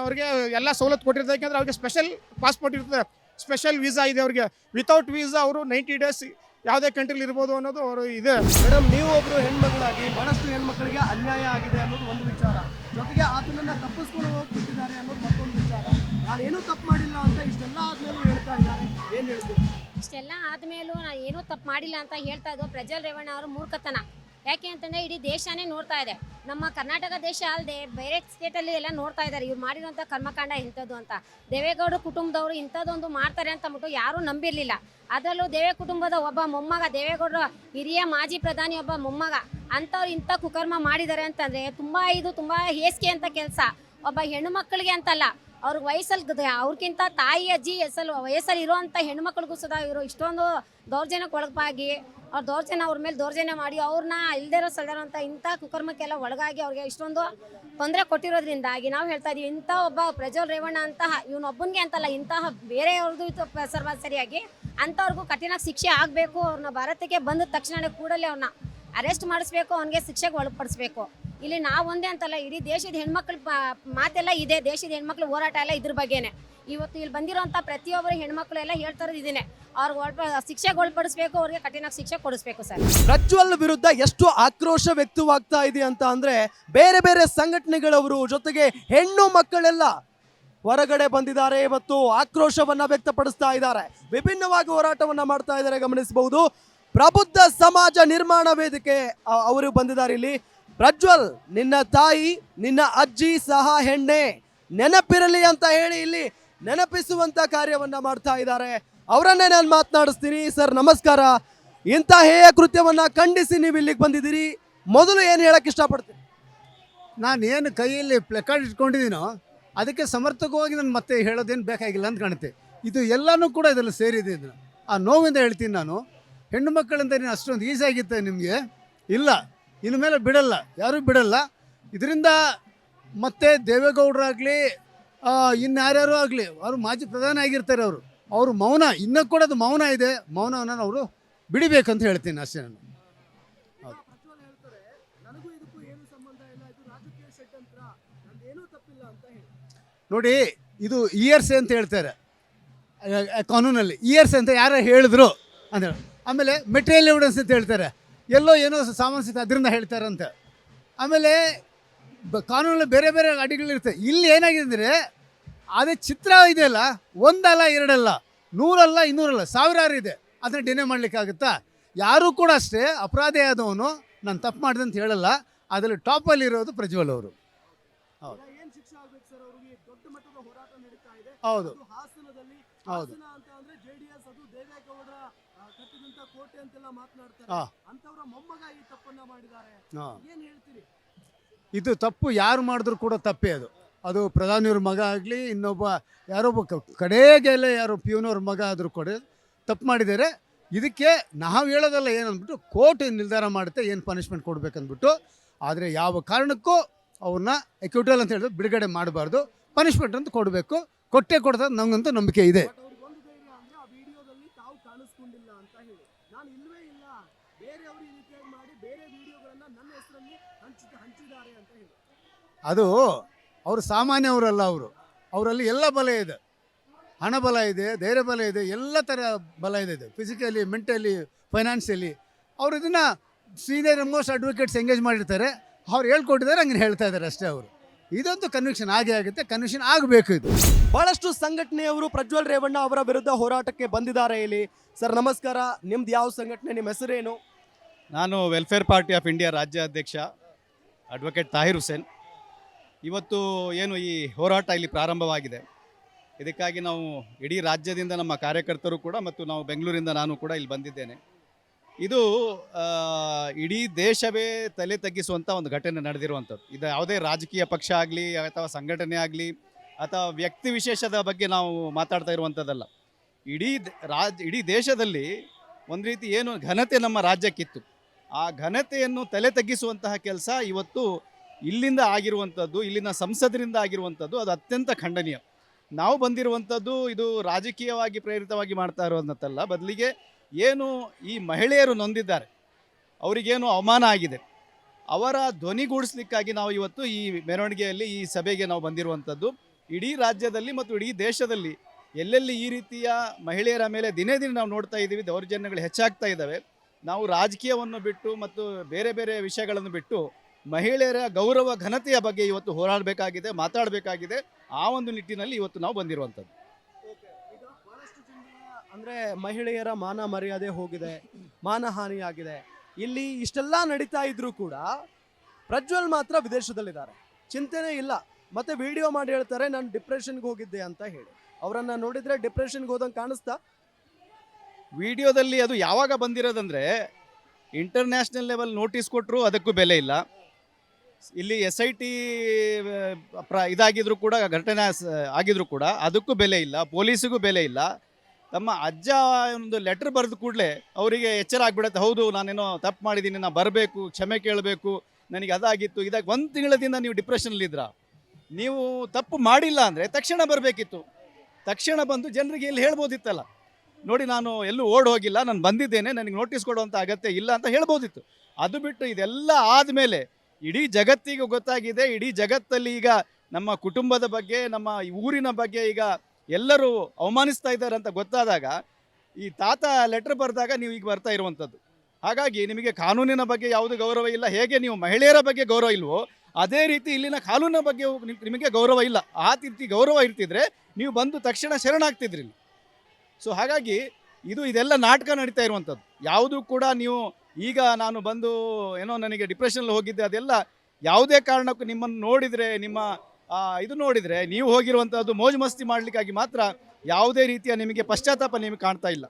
ಅವ್ರಿಗೆ ಎಲ್ಲ ಸವಲತ್ತು ಕೊಟ್ಟಿರ್ತದೆ. ಯಾಕೆಂದರೆ ಅವ್ರಿಗೆ ಸ್ಪೆಷಲ್ ಪಾಸ್ಪೋರ್ಟ್ ಇರ್ತದೆ. ಸ್ಪೆಷಲ್ ವೀಸಾ ಇದೆ ಅವ್ರಿಗೆ. ವಿತೌಟ್ ವೀಸಾ ಅವರು ನೈಂಟಿ ಡೇಸ್ ಯಾವುದೇ ಕಂಟ್ರಿಲಿ ಇರ್ಬೋದು ಅನ್ನೋದು ಅವರು ಇದೆ. ಮೇಡಮ್ ನೀವು ಒಬ್ರು ಹೆಣ್ಮಗಳಾಗಿ ಬಹಳಷ್ಟು ಹೆಣ್ಮಕ್ಳಿಗೆ ಅನ್ಯಾಯ ಆಗಿದೆ ಅನ್ನೋದು ಒಂದು ವಿಚಾರ. ಜೊತೆಗೆ ಆತನನ್ನು ತಪ್ಪಿಸ್ಕೊಂಡು ಹೋಗ್ಬಿಟ್ಟಿದ್ದಾರೆ ಅನ್ನೋದು ಮತ್ತೊಂದು ವಿಚಾರ. ನಾನು ಏನೂ ತಪ್ಪು ಮಾಡಿಲ್ಲ ಅಂತ ಇಷ್ಟೆಲ್ಲ ಆದ್ಮೇಲೆ ಹೇಳ್ತಾ ಇದ್ದಾರೆ. ಏನು ಹೇಳ್ತೀವಿ ಇಷ್ಟೆಲ್ಲ ಆದ್ಮೇಲೂ ನಾನು ಏನೂ ತಪ್ಪು ಮಾಡಿಲ್ಲ ಅಂತ ಹೇಳ್ತಾ ಇದ್ದು ಪ್ರಜ್ವಲ್ ರೇವಣ್ಣ ಅವರು ಮೂರ್ಖತನ. ಯಾಕೆ ಅಂತಂದ್ರೆ ಇಡೀ ದೇಶನೇ ನೋಡ್ತಾ ಇದೆ. ನಮ್ಮ ಕರ್ನಾಟಕ ದೇಶ ಅಲ್ಲದೆ ಬೇರೆ ಸ್ಟೇಟಲ್ಲಿ ಎಲ್ಲ ನೋಡ್ತಾ ಇದ್ದಾರೆ ಇವ್ರು ಮಾಡಿರೋಂಥ ಕರ್ಮಕಾಂಡ ಇಂಥದ್ದು ಅಂತ. ದೇವೇಗೌಡ ಕುಟುಂಬದವರು ಇಂಥದ್ದೊಂದು ಮಾಡ್ತಾರೆ ಅಂತ ಅಂದ್ಬಿಟ್ಟು ಯಾರೂ ನಂಬಿರಲಿಲ್ಲ. ಅದರಲ್ಲೂ ದೇವೇ ಕುಟುಂಬದ ಒಬ್ಬ ಮೊಮ್ಮಗ, ದೇವೇಗೌಡರ ಹಿರಿಯ ಮಾಜಿ ಪ್ರಧಾನಿ ಒಬ್ಬ ಮೊಮ್ಮಗ, ಅಂಥವ್ರು ಇಂಥ ಕುಕರ್ಮ ಮಾಡಿದ್ದಾರೆ ಅಂತಂದರೆ ತುಂಬ ಇದು ತುಂಬ ಹೇಸಿಗೆ ಅಂತ ಕೆಲಸ. ಒಬ್ಬ ಹೆಣ್ಣು ಮಕ್ಕಳಿಗೆ ಅಂತಲ್ಲ. ಅವ್ರಿಗೆ ವಯಸ್ಸಲ್ಲಿ ಅವ್ರಿಗಿಂತ ತಾಯಿ, ಅಜ್ಜಿ ಎಸಲ್ ವಯಸ್ಸಲ್ಲಿ ಇರೋವಂಥ ಹೆಣ್ಮಕ್ಳಿಗೂ ಸುಧಾ ಇರೋ ಇಷ್ಟೊಂದು ದೌರ್ಜನ್ಯಕ್ಕೆ ಒಳಗಾಗಿ ಅವ್ರ ದೌರ್ಜನ್ಯ ಅವ್ರ ಮೇಲೆ ದೌರ್ಜನ್ಯ ಮಾಡಿ ಅವ್ರನ್ನ ಇಲ್ದಿರೋ ಸಲ್ದಿರೋ ಅಂತ ಇಂಥ ಕುಕರ್ಮಕ್ಕೆಲ್ಲ ಒಳಗಾಗಿ ಅವ್ರಿಗೆ ಇಷ್ಟೊಂದು ತೊಂದರೆ ಕೊಟ್ಟಿರೋದ್ರಿಂದಾಗಿ ನಾವು ಹೇಳ್ತಾ ಇದೀವಿ, ಇಂಥ ಒಬ್ಬ ಪ್ರಜ್ವಲ್ ರೇವಣ್ಣ ಅಂತಹ ಇವನೊಬ್ಬನಿಗೆ ಅಂತಲ್ಲ, ಇಂತಹ ಬೇರೆಯವ್ರದ್ದು ಸರ್ವ ಸರಿಯಾಗಿ ಅಂಥವ್ರಿಗೂ ಕಠಿಣ ಶಿಕ್ಷೆ ಆಗಬೇಕು ಅವ್ರನ್ನ ಭಾರತಕ್ಕೆ ಬಂದ ತಕ್ಷಣ ಕೂಡಲೇ ಅವ್ರನ್ನ ಅರೆಸ್ಟ್ ಮಾಡಿಸ್ಬೇಕು, ಅವನಿಗೆ ಶಿಕ್ಷೆಗೆ ಒಳಪಡಿಸ್ಬೇಕು. ಇಲ್ಲಿ ನಾವು ಒಂದೇ ಅಂತಲ್ಲ, ಇಡೀ ದೇಶದ ಹೆಣ್ಮಕ್ಳು ಮಾತೆಲ್ಲ ಇದೆ, ದೇಶದ ಹೆಣ್ಮಕ್ಳು ಹೋರಾಟ ಎಲ್ಲ ಇದ್ರ ಬಗ್ಗೆನೆ. ಇವತ್ತು ಇಲ್ಲಿ ಬಂದಿರೋಂಥ ಪ್ರತಿಯೊಬ್ಬರು ಹೆಣ್ಮಕ್ಳು ಎಲ್ಲ ಹೇಳ್ತಾ ಇದ್ದೀನಿ ಅವ್ರಿಗೆ ಒಳಪಡಿಸ್ಬೇಕು ಅವ್ರಿಗೆ ಕಠಿಣ ಶಿಕ್ಷೆ ಕೊಡಿಸ್ಬೇಕು ಸರ್. ಪ್ರಜ್ವಲ್ ವಿರುದ್ಧ ಎಷ್ಟು ಆಕ್ರೋಶ ವ್ಯಕ್ತವಾಗ್ತಾ ಇದೆ ಅಂತ ಅಂದ್ರೆ, ಬೇರೆ ಬೇರೆ ಸಂಘಟನೆಗಳವರು ಜೊತೆಗೆ ಹೆಣ್ಣು ಮಕ್ಕಳೆಲ್ಲ ಹೊರಗಡೆ ಬಂದಿದ್ದಾರೆ ಇವತ್ತು ಆಕ್ರೋಶವನ್ನ ವ್ಯಕ್ತಪಡಿಸ್ತಾ ಇದ್ದಾರೆ. ವಿಭಿನ್ನವಾಗಿ ಹೋರಾಟವನ್ನ ಮಾಡ್ತಾ ಇದ್ದಾರೆ, ಗಮನಿಸಬಹುದು. ಪ್ರಬುದ್ಧ ಸಮಾಜ ನಿರ್ಮಾಣ ವೇದಿಕೆ ಅವರು ಬಂದಿದ್ದಾರೆ ಇಲ್ಲಿ. ಪ್ರಜ್ವಲ್, ನಿನ್ನ ತಾಯಿ, ನಿನ್ನ ಅಜ್ಜಿ ಸಹ ಹೆಣ್ಣೆ. ನೆನಪಿರಲಿ ಅಂತ ಹೇಳಿ ಇಲ್ಲಿ ನೆನಪಿಸುವಂತ ಕಾರ್ಯವನ್ನ ಮಾಡ್ತಾ ಇದ್ದಾರೆ. ಅವರನ್ನೇ ನಾನು ಮಾತನಾಡಿಸ್ತೀನಿ. ಸರ್, ನಮಸ್ಕಾರ. ಇಂಥ ಹೇಯ ಕೃತ್ಯವನ್ನ ಖಂಡಿಸಿ ನೀವು ಇಲ್ಲಿಗೆ ಬಂದಿದ್ದೀರಿ. ಮೊದಲು ಏನು ಹೇಳಕ್ ಇಷ್ಟಪಡ್ತೀನಿ ನಾನು ಏನು ಕೈಯಲ್ಲಿ ಪ್ಲೆಕಾರ್ಡ್ ಇಟ್ಕೊಂಡಿದ್ದೀನೋ, ಅದಕ್ಕೆ ಸಮರ್ಥಕವಾಗಿ ನಾನು ಮತ್ತೆ ಹೇಳೋದೇನು ಬೇಕಾಗಿಲ್ಲ ಅಂತ ಕಾಣುತ್ತೆ. ಇದು ಎಲ್ಲನೂ ಕೂಡ ಇದರಲ್ಲಿ ಸೇರಿದೆ ಇದನ್ನು ಆ ನೋವಿಂದ ಹೇಳ್ತೀನಿ ನಾನು. ಹೆಣ್ಣು ಮಕ್ಕಳಿಂದ ಅಷ್ಟೊಂದು ಈಸಿ ಆಗಿತ್ತೆ ನಿಮಗೆ? ಇಲ್ಲ. ಇನ್ನು ಮೇಲೆ ಬಿಡಲ್ಲ, ಯಾರೂ ಬಿಡಲ್ಲ. ಇದರಿಂದ ಮತ್ತೆ ದೇವೇಗೌಡರಾಗಲಿ ಇನ್ಯಾರ್ಯಾರು ಆಗಲಿ, ಅವರು ಮಾಜಿ ಪ್ರಧಾನಿ ಆಗಿರ್ತಾರೆ ಅವರು. ಅವರು ಮೌನ, ಇನ್ನೂ ಕೂಡ ಅದು ಮೌನ ಇದೆ. ಮೌನವನ್ನು ಅವರು ಬಿಡಿಬೇಕಂತ ಹೇಳ್ತೀನಿ ಅಷ್ಟೇ ನಾನು. ನೋಡಿ, ಇದು ಇಯರ್ಸ್ ಅಂತ ಹೇಳ್ತಾರೆ. ಕಾನೂನಲ್ಲಿ ಇಯರ್ಸ್ ಅಂತ ಯಾರು ಹೇಳಿದ್ರು ಅಂತ ಆಮೇಲೆ ಮೆಟೀರಿಯಲ್ ಎವಿಡೆನ್ಸ್ ಅಂತ ಹೇಳ್ತಾರೆ. ಎಲ್ಲೋ ಏನೋ ಸಾಮರಸ್ಯತೆ ಅದರಿಂದ ಹೇಳ್ತಾರಂತೆ. ಆಮೇಲೆ ಕಾನೂನಲ್ಲಿ ಬೇರೆ ಬೇರೆ ಅಡಿಗಳಿರುತ್ತೆ ಇಲ್ಲಿ ಏನಾಗಿದೆ ಅಂದರೆ ಅದೇ ಚಿತ್ರ ಇದೆಯಲ್ಲ ಒಂದಲ್ಲ ಎರಡಲ್ಲ ನೂರಲ್ಲ ಇನ್ನೂರಲ್ಲ ಸಾವಿರಾರು ಇದೆ. ಅದನ್ನ ಡಿನೇ ಮಾಡಲಿಕ್ಕಾಗುತ್ತಾ? ಯಾರೂ ಕೂಡ ಅಷ್ಟೇ ಅಪರಾಧಿ ಆದವನು ನಾನು ತಪ್ಪು ಮಾಡಿದೆ ಅಂತ ಹೇಳಲ್ಲ. ಅದರಲ್ಲಿ ಟಾಪಲ್ಲಿ ಇರೋದು ಪ್ರಜ್ವಲ್ ಅವರು. ಹೌದು. ಹೌದು. ಶಿಕ್ಷೆ ಆಗ್ಬೇಕು ಸರ್ ಅವ್ರಿಗೆ ದೊಡ್ಡ ಮಟ್ಟದ ಹೋರಾಟ ನಡೀತಾ ಇದೆ ಹೌದು ಅದು ಹಾಸನದಲ್ಲಿ ಹೌದು. ಹಾಸನ ಅಂತ ಅಂದ್ರೆ ಜೆಡಿಎಸ್ ಅದು ದೇವೇಗೌಡರ ಆ, ಕಟ್ಟಿದಂತ ಕೋಟೆ ಅಂತೆಲ್ಲ ಮಾತನಾಡ್ತಾರೆ. ಅಂತವರ ಮೊಮ್ಮಗ ಈ ತಪ್ಪನ್ನ ಮಾಡಿದ್ದಾರೆ. ಹಾಂ ಏನ್ ಹೇಳ್ತೀರಿ? ಇದು ತಪ್ಪು ಯಾರು ಮಾಡಿದ್ರು ಕೂಡ ತಪ್ಪೇ ಅದು. ಅದು ಪ್ರಧಾನಿಯವ್ರ ಮಗ ಆಗಲಿ ಇನ್ನೊಬ್ಬ ಯಾರೊಬ್ಬ ಕಡೆಗೆಲ್ಲ ಯಾರೋ ಪ್ಯೂನವ್ರ ಮಗ ಆದರೂ ಕೂಡ ತಪ್ಪು ಮಾಡಿದ್ದಾರೆ. ಇದಕ್ಕೆ ನಾವು ಹೇಳೋದಲ್ಲ ಏನಂದ್ಬಿಟ್ಟು ಕೋರ್ಟ್ ನಿರ್ಧಾರ ಮಾಡುತ್ತೆ ಏನು ಪನಿಷ್ಮೆಂಟ್ ಕೊಡಬೇಕಂದ್ಬಿಟ್ಟು. ಆದರೆ ಯಾವ ಕಾರಣಕ್ಕೂ ಅವ್ರನ್ನ ಎಕ್ಯೂಟಲ್ ಅಂತ ಹೇಳಿದ್ರು ಬಿಡುಗಡೆ ಮಾಡಬಾರ್ದು. ಪನಿಷ್ಮೆಂಟ್ ಅಂತ ಕೊಡಬೇಕು. ಕೊಟ್ಟೆ ಕೊಡ್ತಾರೆ ನಂಗಂತೂ ನಂಬಿಕೆ ಇದೆ ಬಟ್ ಅವ್ರಿಗೆ ಒಂದು ಧೈರ್ಯ ಅಂದ್ರೆ ಆ ವಿಡಿಯೋದಲ್ಲಿ ತಾವು ಕಾಣಿಸ್ಕೊಂಡಿಲ್ಲ ಅಂತ ಹೇಳಿ ನಾನು ಇಲ್ವೇ ಇಲ್ಲ ಬೇರೆಯವರು ಈ ರೀತಿಯಾಗಿ ಮಾಡಿ ಬೇರೆ ವಿಡಿಯೋಗಳನ್ನ ನನ್ನ ಹೆಸರಲ್ಲಿ ಹಂಚಿ ಹಂಚಿದ್ದಾರೆ ಅಂತ ಹೇಳಿ ಅದು ಅವರು ಸಾಮಾನ್ಯವರಲ್ಲ ಅವರು. ಅವರಲ್ಲಿ ಎಲ್ಲ ಬಲ ಇದೆ. ಹಣ ಬಲ ಇದೆ ಧೈರ್ಯ ಬಲ ಇದೆ ಎಲ್ಲ ಥರ ಬಲ ಇದೆ ಇದು. ಫಿಸಿಕಲಿ ಮೆಂಟಲಿ ಫೈನಾನ್ಷಿಯಲಿ ಅವರು ಇದನ್ನು ಸೀನಿಯರ್ ಮೋಸ್ಟ್ ಅಡ್ವೊಕೇಟ್ಸ್ ಎಂಗೇಜ್ ಮಾಡಿರ್ತಾರೆ. ಅವ್ರು ಹೇಳ್ಕೊಟ್ಟಿದ್ದಾರೆ ಹಂಗೆ ಹೇಳ್ತಾ ಇದ್ದಾರೆ ಅಷ್ಟೇ ಅವರು. ಇದೊಂದು ಕನ್ವಿಕ್ಷನ್ ಆಗೇ ಆಗುತ್ತೆ ಕನ್ವಿಕ್ಷನ್ ಆಗಬೇಕು ಇದು. ಬಹಳಷ್ಟು ಸಂಘಟನೆಯವರು ಪ್ರಜ್ವಲ್ ರೇವಣ್ಣ ಅವರ ವಿರುದ್ಧ ಹೋರಾಟಕ್ಕೆ ಬಂದಿದ್ದಾರೆ ಇಲ್ಲಿ. ಸರ್ ನಮಸ್ಕಾರ. ನಿಮ್ದು ಯಾವ ಸಂಘಟನೆ ನಿಮ್ಮ ಹೆಸರೇನು? ನಾನು ವೆಲ್ಫೇರ್ ಪಾರ್ಟಿ ಆಫ್ ಇಂಡಿಯಾ ರಾಜ್ಯ ಅಧ್ಯಕ್ಷ ಅಡ್ವೊಕೇಟ್ ತಾಹಿರ್ ಹುಸೇನ್. ಇವತ್ತು ಏನು ಈ ಹೋರಾಟ ಇಲ್ಲಿ ಪ್ರಾರಂಭವಾಗಿದೆ. ಇದಕ್ಕಾಗಿ ನಾವು ಇಡೀ ರಾಜ್ಯದಿಂದ ನಮ್ಮ ಕಾರ್ಯಕರ್ತರು ಕೂಡ ಮತ್ತು ನಾವು ಬೆಂಗಳೂರಿಂದ ನಾನು ಕೂಡ ಇಲ್ಲಿ ಬಂದಿದ್ದೇನೆ. ಇದು ಇಡೀ ದೇಶವೇ ತಲೆ ತಗ್ಗಿಸುವಂಥ ಒಂದು ಘಟನೆ ನಡೆದಿರುವಂಥದ್ದು. ಇದು ಯಾವುದೇ ರಾಜಕೀಯ ಪಕ್ಷ ಆಗಲಿ ಅಥವಾ ಸಂಘಟನೆ ಆಗಲಿ ಅಥವಾ ವ್ಯಕ್ತಿ ವಿಶೇಷದ ಬಗ್ಗೆ ನಾವು ಮಾತಾಡ್ತಾ ಇರುವಂಥದ್ದಲ್ಲ. ಇಡೀ ರಾಜ್, ಇಡೀ ದೇಶದಲ್ಲಿ ಒಂದು ರೀತಿ ಏನು ಘನತೆ ನಮ್ಮ ರಾಜ್ಯಕ್ಕಿತ್ತು. ಆ ಘನತೆಯನ್ನು ತಲೆ ತಗ್ಗಿಸುವಂತಹ ಕೆಲಸ ಇವತ್ತು ಇಲ್ಲಿಂದ ಆಗಿರುವಂಥದ್ದು, ಇಲ್ಲಿನ ಸಂಸದರಿಂದ ಆಗಿರುವಂಥದ್ದು ಅದು ಅತ್ಯಂತ ಖಂಡನೀಯ. ನಾವು ಬಂದಿರುವಂಥದ್ದು ಇದು ರಾಜಕೀಯವಾಗಿ ಪ್ರೇರಿತವಾಗಿ ಮಾಡ್ತಾ ಇರುವಂಥದ್ದಲ್ಲ. ಬದಲಿಗೆ ಏನು ಈ ಮಹಿಳೆಯರು ನೊಂದಿದ್ದಾರೆ, ಅವರಿಗೇನು ಅವಮಾನ ಆಗಿದೆ, ಅವರ ಧ್ವನಿಗೂಡಿಸ್ಲಿಕ್ಕಾಗಿ ನಾವು ಇವತ್ತು ಈ ಮೆರವಣಿಗೆಯಲ್ಲಿ ಈ ಸಭೆಗೆ ನಾವು ಬಂದಿರುವಂಥದ್ದು. ಇಡೀ ರಾಜ್ಯದಲ್ಲಿ ಮತ್ತು ಇಡೀ ದೇಶದಲ್ಲಿ ಎಲ್ಲೆಲ್ಲಿ ಈ ರೀತಿಯ ಮಹಿಳೆಯರ ಮೇಲೆ ದಿನೇ ದಿನ ನಾವು ನೋಡ್ತಾ ಇದ್ದೀವಿ, ದೌರ್ಜನ್ಯಗಳು ಹೆಚ್ಚಾಗ್ತಾ ಇದ್ದಾವೆ. ನಾವು ರಾಜಕೀಯವನ್ನು ಬಿಟ್ಟು ಮತ್ತು ಬೇರೆ ಬೇರೆ ವಿಷಯಗಳನ್ನು ಬಿಟ್ಟು ಮಹಿಳೆಯರ ಗೌರವ ಘನತೆಯ ಬಗ್ಗೆ ಇವತ್ತು ಹೋರಾಡಬೇಕಾಗಿದೆ ಮಾತಾಡಬೇಕಾಗಿದೆ. ಆ ಒಂದು ನಿಟ್ಟಿನಲ್ಲಿ ಇವತ್ತು ನಾವು ಬಂದಿರುವಂಥದ್ದು. ಅಂದರೆ ಮಹಿಳೆಯರ ಮಾನ ಮರ್ಯಾದೆ ಹೋಗಿದೆ ಮಾನಹಾನಿಯಾಗಿದೆ. ಇಲ್ಲಿ ಇಷ್ಟೆಲ್ಲ ನಡೀತಾ ಇದ್ರೂ ಕೂಡ ಪ್ರಜ್ವಲ್ ಮಾತ್ರ ವಿದೇಶದಲ್ಲಿದ್ದಾರೆ. ಚಿಂತೆನೇ ಇಲ್ಲ. ಮತ್ತೆ ವಿಡಿಯೋ ಮಾಡಿ ಹೇಳ್ತಾರೆ ನಾನು ಡಿಪ್ರೆಷನ್ಗೆ ಹೋಗಿದ್ದೆ ಅಂತ ಹೇಳಿ. ಅವರನ್ನ ನೋಡಿದ್ರೆ ಡಿಪ್ರೆಷನ್ಗೆ ಹೋದಂಗೆ ಕಾಣಿಸ್ತಾ? ವಿಡಿಯೋದಲ್ಲಿ ಅದು ಯಾವಾಗ ಬಂದಿರೋದಂದ್ರೆ ಇಂಟರ್ನ್ಯಾಷನಲ್ ಲೆವೆಲ್ ನೋಟಿಸ್ ಕೊಟ್ಟರು ಅದಕ್ಕೂ ಬೆಲೆ ಇಲ್ಲ. ಇಲ್ಲಿ ಎಸ್ ಐ ಟಿ ಪ್ರ, ಇದಾಗಿದ್ರು ಕೂಡ, ಘಟನೆ ಆಗಿದ್ರು ಕೂಡ ಅದಕ್ಕೂ ಬೆಲೆ ಇಲ್ಲ, ಪೊಲೀಸಿಗೂ ಬೆಲೆ ಇಲ್ಲ. ತಮ್ಮ ಅಜ್ಜ ಒಂದು ಲೆಟರ್ ಬರೆದು ಕೂಡಲೇ ಅವರಿಗೆ ಎಚ್ಚರ ಆಗ್ಬಿಡುತ್ತೆ, ಹೌದು, ನಾನೇನೋ ತಪ್ಪು ಮಾಡಿದ್ದೀನಿ ನಾನು ಬರಬೇಕು, ಕ್ಷಮೆ ಕೇಳಬೇಕು, ನನಗೆ ಅದಾಗಿತ್ತು. ಇದಾಗಿ ಒಂದು ತಿಂಗಳದಿಂದ ನೀವು ಡಿಪ್ರೆಷನಲ್ಲಿದ್ದೀರ ನೀವು ತಪ್ಪು ಮಾಡಿಲ್ಲ ಅಂದರೆ ತಕ್ಷಣ ಬರಬೇಕಿತ್ತು. ತಕ್ಷಣ ಬಂದು ಜನರಿಗೆ ಇಲ್ಲಿ ಹೇಳ್ಬೋದಿತ್ತಲ್ಲ. ನೋಡಿ, ನಾನು ಎಲ್ಲೂ ಓಡ್ ಹೋಗಿಲ್ಲ, ನಾನು ಬಂದಿದ್ದೇನೆ, ನನಗೆ ನೋಟಿಸ್ ಕೊಡುವಂಥ ಅಗತ್ಯ ಇಲ್ಲ ಅಂತ ಹೇಳ್ಬೋದಿತ್ತು. ಅದು ಬಿಟ್ಟು ಇದೆಲ್ಲ ಆದಮೇಲೆ ಇಡೀ ಜಗತ್ತಿಗೆ ಗೊತ್ತಾಗಿದೆ, ಇಡೀ ಜಗತ್ತಲ್ಲಿ ಈಗ ನಮ್ಮ ಕುಟುಂಬದ ಬಗ್ಗೆ, ನಮ್ಮ ಊರಿನ ಬಗ್ಗೆ ಈಗ ಎಲ್ಲರೂ ಅವಮಾನಿಸ್ತಾ ಇದ್ದಾರೆ ಅಂತ ಗೊತ್ತಾದಾಗ, ಈ ತಾತ ಲೆಟರ್ ಬರೆದಾಗ ನೀವು ಈಗ ಬರ್ತಾ ಇರುವಂಥದ್ದು. ಹಾಗಾಗಿ ನಿಮಗೆ ಕಾನೂನಿನ ಬಗ್ಗೆ ಯಾವುದು ಗೌರವ ಇಲ್ಲ, ಹೇಗೆ ನೀವು ಮಹಿಳೆಯರ ಬಗ್ಗೆ ಗೌರವ ಇಲ್ವೋ, ಅದೇ ರೀತಿ ಇಲ್ಲಿನ ಕಾನೂನಿನ ಬಗ್ಗೆ ನಿಮ್- ನಿಮಗೆ ಗೌರವ ಇಲ್ಲ. ಆ ರೀತಿ ಗೌರವ ಇರ್ತಿದ್ರೆ ನೀವು ಬಂದು ತಕ್ಷಣ ಶರಣಾಗ್ತಿದ್ರಿ. ಸೊ ಹಾಗಾಗಿ ಇದು ಇದೆಲ್ಲ ನಾಟಕ ನಡೀತಾ ಇರುವಂಥದ್ದು. ಯಾವುದು ಕೂಡ ನೀವು ಈಗ ನಾನು ಬಂದು ಏನೋ ನನಗೆ ಡಿಪ್ರೆಷನಲ್ಲಿ ಹೋಗಿದ್ದೆ ಅದೆಲ್ಲ ಯಾವುದೇ ಕಾರಣಕ್ಕೂ ನಿಮ್ಮನ್ನು ನೋಡಿದರೆ ನಿಮ್ಮ ಇದು ನೋಡಿದರೆ ನೀವು ಹೋಗಿರುವಂಥದ್ದು ಮೋಜು ಮಸ್ತಿ ಮಾಡಲಿಕ್ಕಾಗಿ ಮಾತ್ರ ಯಾವುದೇ ರೀತಿಯ ನಿಮಗೆ ಪಶ್ಚಾತ್ತಾಪ ನಿಮಗೆ ಕಾಣ್ತಾ ಇಲ್ಲ.